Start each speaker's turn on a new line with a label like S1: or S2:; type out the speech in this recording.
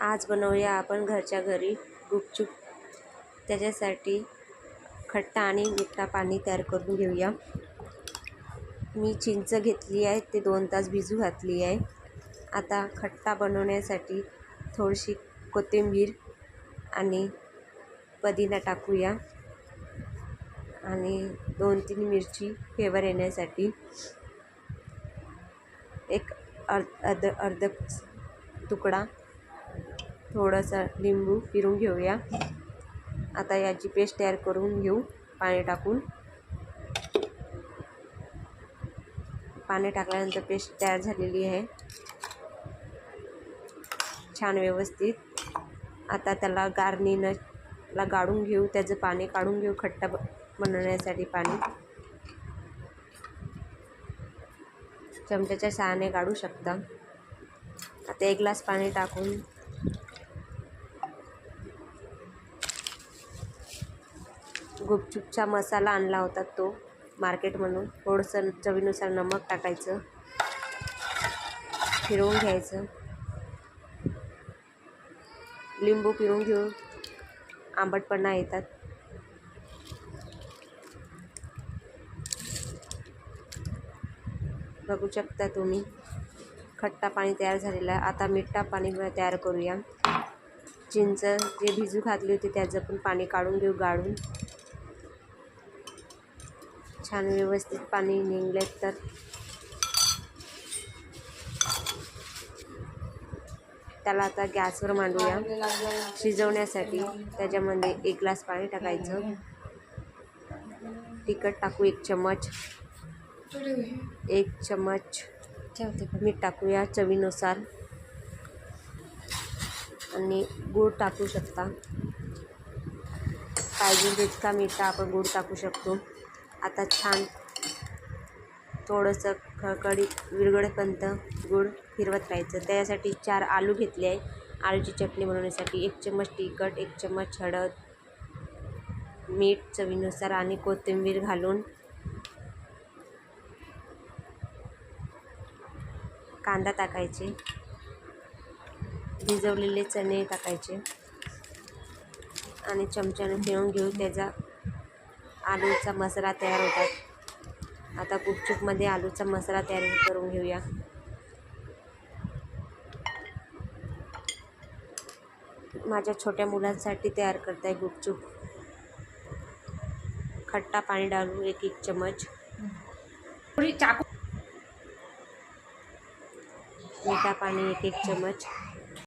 S1: आज बनवूया आपण घरच्या घरी गुपचूप. त्याच्यासाठी खट्टा आणि मिठा पाणी तयार करून घेऊया. मी चिंच घेतली आहे ते दोन तास भिजू घातली आहे. आता खट्टा बनवण्यासाठी थोडीशी कोथिंबीर आणि पुदिना टाकूया आणि दोन तीन मिरची फ्लेवर येण्यासाठी एक अर्ध अर्ध अर्ध तुकडा थोडासा लिंबू पिरून घेऊया. आता याची पेस्ट तयार करून घेऊ पाणी टाकून. पाणी टाकल्यानंतर पेस्ट तयार झालेली आहे. छान व्यवस्थित. आता त्याला गारणीनं ला गाळून घेऊ त्याचं पाणी काढून घेऊ खट्टा बनवण्यासाठी पाणी. चमच्याच्या सहाने काढू शकता. आता एक ग्लास पाणी टाकून गुपचूपचा मसाला आणला होता तो मार्केटमधून थोडंसं चवीनुसार नमक टाकायचं. फिरवून घ्यायचं. लिंबू पिळून घेऊ आंबटपणा येतात. बघू शकता तुम्ही. खट्टा पाणी तयार झालेलं आहे. आता मिठा पाणी तयार करूया. चिंच जे भिजू घातली होती त्याचं पण पाणी काढून घेऊ गाळून. छान व्यवस्थित पाणी निघले तर. त्याला आता गॅसवर मांडूया. शिजवण्यासाठी त्याच्यामध्ये एक ग्लास पाणी टाकायचं. तिखट टाकू एक चम्मच. एक चम्मच. मीठ टाकूया चवीनुसार. आणि गूळ टाकू शकता. पाहिजे जितका मीठ आपण गूळ टाकू शकतो. आता छान थोडंसं खडखडीत विरघळेपर्यंत गूळ फिरवत राहायचं. त्यासाठी चार आलू घेतले आहे. आलूची चटणी बनवण्यासाठी एक चम्मच तिखट एक चम्मच हळद मीठ चवीनुसार आणि कोथिंबीर घालून कांदा टाकायचे. भिजवलेले चणे टाकायचे. आणि चमच्याने फिरवून घेऊ त्याचा आलूचा मसाला तयार होतात आता गुपचूपमध्ये आलूचा मसाला तयार करून घेऊया. माझ्या छोट्या मुलांसाठी तयार करताय गुपचूप. खट्टा पाणी डालू एक एक चम्मच.
S2: चाकू
S1: मीठा पाणी एक एक चम्मच.